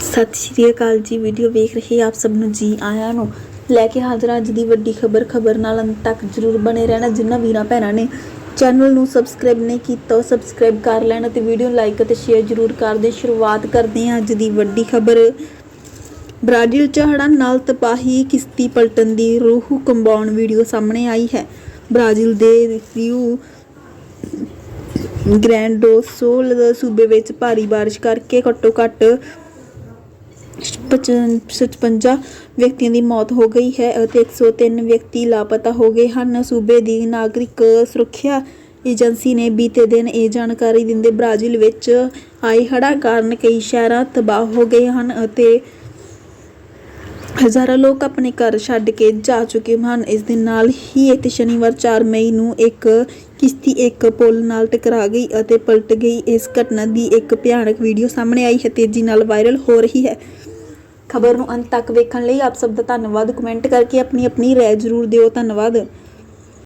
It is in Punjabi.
ਸਤਿ ਸ਼੍ਰੀ ਅਕਾਲ ਜੀ ਵੀਡੀਓ ਵੇਖ ਰਹੇ ਆਪ ਸਭ ਨੂੰ ਜੀ ਆਇਆਂ ਨੂੰ। ਲੈ ਕੇ ਹਾਜ਼ਰ ਅੱਜ ਦੀ ਵੱਡੀ ਖਬਰ ਖਬਰ ਨਾਲ ਅੰਤ ਤੱਕ ਜਰੂਰ ਬਣੇ ਰਹਿਣਾ, ਜਿਨ੍ਹਾਂ ਵੀਰਾਂ ਭੈਣਾਂ ਨੇ ਚੈਨਲ ਨੂੰ ਸਬਸਕ੍ਰਾਈਬ ਨਹੀਂ ਕੀਤਾ, ਉਹ ਸਬਸਕ੍ਰਾਈਬ ਕਰ ਲੈਣ ਤੇ ਵੀਡੀਓ ਲਾਈਕ ਅਤੇ ਸ਼ੇਅਰ ਜਰੂਰ ਕਰ ਦੇ ਸ਼ੁਰੂਆਤ ਕਰਦੇ ਹਾਂ ਅੱਜ ਦੀ ਵੱਡੀ ਖਬਰ। ਬ੍ਰਾਜ਼ੀਲ ਚ ਨਾਲ ਤਪਾਹੀ ਕਿਸ਼ਤੀ ਪਲਟਣ ਦੀ ਰੂਹ ਕੰਬਾਉਣ ਵੀਡੀਓ ਸਾਹਮਣੇ ਆਈ ਹੈ। ਬ੍ਰਾਜ਼ੀਲ ਦੇ ਰਿਊ ਗ੍ਰੈਂਡੋ ਸੋਲ ਸੂਬੇ ਵਿੱਚ ਭਾਰੀ ਬਾਰਿਸ਼ ਕਰਕੇ ਘੱਟੋ ਘੱਟ 55 ਵਿਅਕਤੀਆਂ ਦੀ ਮੌਤ ਹੋ ਗਈ ਹੈ ਅਤੇ 103 ਵਿਅਕਤੀ ਲਾਪਤਾ ਹੋ ਗਏ ਹਨ। ਸੂਬੇ ਦੀ ਨਾਗਰਿਕ ਸੁਰੱਖਿਆ ਏਜੰਸੀ ਨੇ ਬੀਤੇ ਦਿਨ ਇਹ ਜਾਣਕਾਰੀ ਦਿੰਦੇ ਬ੍ਰਾਜ਼ੀਲ ਵਿੱਚ ਆਏ ਹੜ੍ਹਾਂ ਕਾਰਨ ਕਈ ਸ਼ਹਿਰਾਂ ਤਬਾਹ ਹੋ ਗਏ ਹਨ ਅਤੇ ਹਜ਼ਾਰਾਂ ਲੋਕ ਆਪਣੇ ਘਰ ਛੱਡ ਕੇ ਜਾ ਚੁੱਕੇ ਹਨ। ਇਸ ਦੇ ਨਾਲ ਹੀ ਅਤੇ ਸ਼ਨੀਵਾਰ 4 ਮਈ ਨੂੰ ਇੱਕ ਕਿਸ਼ਤੀ ਇੱਕ ਪੁਲ ਨਾਲ ਟਕਰਾ ਗਈ ਅਤੇ ਪਲਟ ਗਈ। ਇਸ ਘਟਨਾ ਦੀ ਇੱਕ ਭਿਆਨਕ ਵੀਡੀਓ ਸਾਹਮਣੇ ਆਈ ਹੈ। ਤੇਜ਼ੀ ਨਾਲ ਵਾਇਰਲ ਹੋ ਰਹੀ ਹੈ। ਖਬਰ ਨੂੰ ਅੰਤ ਤੱਕ ਵੇਖਣ ਲਈ ਆਪ ਸਭ ਦਾ ਧੰਨਵਾਦ। ਕਮੈਂਟ ਕਰਕੇ ਆਪਣੀ ਆਪਣੀ ਰਾਏ ਜ਼ਰੂਰ ਦਿਓ। ਧੰਨਵਾਦ।